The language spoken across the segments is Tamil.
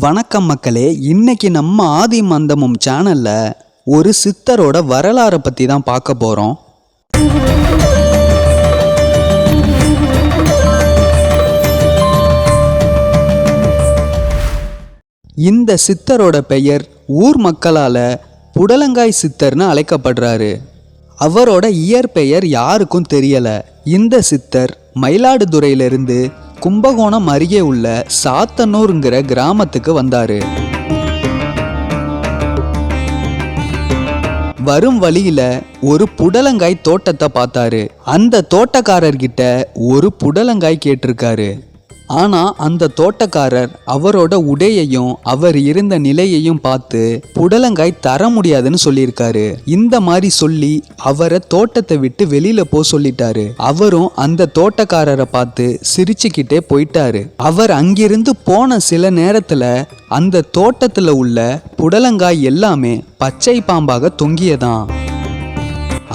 வணக்கம் மக்களே இன்னைக்கு நம்ம ஆதி மந்தமும் சேனல்ல ஒரு சித்தரோட வரலாறை பத்தி தான் பார்க்க போறோம். இந்த சித்தரோட பெயர் ஊர் மக்களால புடலங்காய் சித்தர்னு அழைக்கப்படுறாரு. அவரோட இயற்பெயர் யாருக்கும் தெரியல. இந்த சித்தர் மயிலாடுதுறையிலிருந்து கும்பகோணம் அருகே உள்ள சாத்தனூருங்கிற கிராமத்துக்கு வந்தாரு. வரும் வழியில ஒரு புடலங்காய் தோட்டத்தை பார்த்தாரு. அந்த தோட்டக்காரர்கிட்ட ஒரு புடலங்காய் கேட்டிருக்காரு. ஆனா அந்த தோட்டக்காரர் அவரோட உடையையும் அவர் இருந்த நிலையையும் பார்த்து புடலங்காய் தர முடியாதுன்னு சொல்லியிருக்காரு. இந்த மாதிரி சொல்லி அவரை தோட்டத்தை விட்டு வெளியில போ சொல்லிட்டாரு. அவரும் அந்த தோட்டக்காரரை பார்த்து சிரிச்சுக்கிட்டே போயிட்டாரு. அவர் அங்கிருந்து போன சில நேரத்துல அந்த தோட்டத்துல உள்ள புடலங்காய் எல்லாமே பச்சை பாம்பாக தொங்கியதாம்.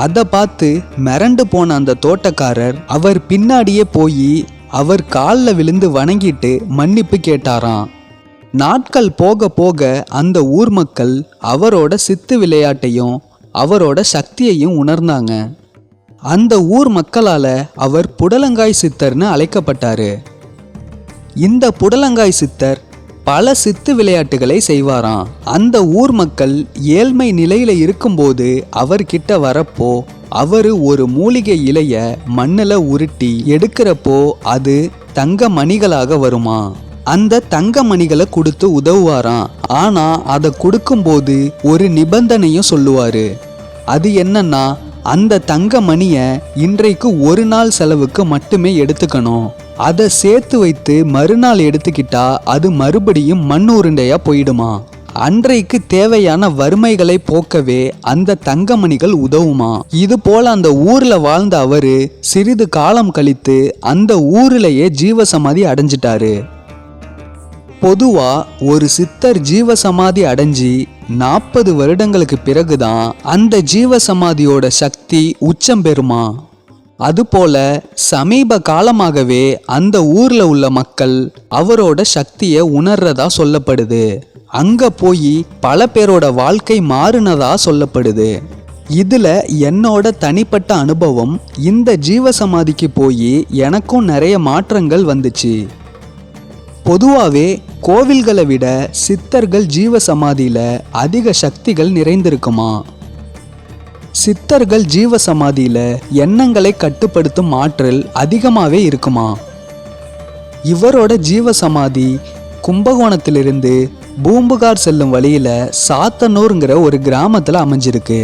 அதை பார்த்து மிரண்டு போன அந்த தோட்டக்காரர் அவர் பின்னாடியே போய் அவர் காலில் விழுந்து வணங்கிட்டு மன்னிப்பு கேட்டாராம். நாட்கள் போக போக அந்த ஊர் மக்கள் அவரோட சித்து விளையாட்டையும் அவரோட சக்தியையும் உணர்ந்தாங்க. அந்த ஊர் மக்களால் அவர் புடலங்காய் சித்தர்னு அழைக்கப்பட்டார். இந்த புடலங்காய் சித்தர் பல சித்து விளையாட்டுகளை செய்வாராம். அந்த ஊர் மக்கள் ஏழ்மை நிலையில் இருக்கும்போது அவர்கிட்ட வரப்போ அவர் ஒரு மூலிகை இலைய மண்ணில் உருட்டி எடுக்கிறப்போ அது தங்க மணிகளாக வருமா? அந்த தங்க மணிகளை கொடுத்து உதவுவாராம். ஆனா அதை கொடுக்கும்போது ஒரு நிபந்தனையும் சொல்லுவாரு. அது என்னன்னா அந்த தங்க மணியை இன்றைக்கு ஒரு நாள் செலவுக்கு மட்டுமே எடுத்துக்கணும். அதை சேர்த்து வைத்து மறுநாள் எடுத்துக்கிட்டா அது மறுபடியும் மண் உருண்டையா போயிடுமா? அன்றைக்கு தேவையான வறுமைகளை போக்கவே அந்த தங்கமணிகள் உதவுமா? இது போல அந்த ஊர்ல வாழ்ந்த அவரு சிறிது காலம் கழித்து அந்த ஊரிலேயே ஜீவசமாதி அடைஞ்சிட்டாரு. பொதுவா ஒரு சித்தர் ஜீவசமாதி அடைஞ்சி நாற்பது வருடங்களுக்கு பிறகுதான் அந்த ஜீவசமாதியோட சக்தி உச்சம் பெறுமா? அதுபோல சமீப காலமாகவே அந்த ஊர்ல உள்ள மக்கள் அவரோட சக்தியை உணர்றதா சொல்லப்படுது. அங்க போய் பல பேரோட வாழ்க்கை மாறுனதா சொல்லப்படுது. இதுல என்னோட தனிப்பட்ட அனுபவம் இந்த ஜீவசமாதிக்கு போய் எனக்கும் நிறைய மாற்றங்கள் வந்துச்சு. பொதுவாகவே கோவில்களை விட சித்தர்கள் ஜீவசமாதியில அதிக சக்திகள் நிறைந்திருக்குமா? சித்தர்கள் ஜீவ சமாதியில எண்ணங்களை கட்டுப்படுத்தும் ஆற்றல் அதிகமாகவே இருக்குமா? இவரோட ஜீவ சமாதி கும்பகோணத்திலிருந்து பூம்புகார் செல்லும் வழியில சாத்தனூருங்கிற ஒரு கிராமத்தில் அமைஞ்சிருக்கு.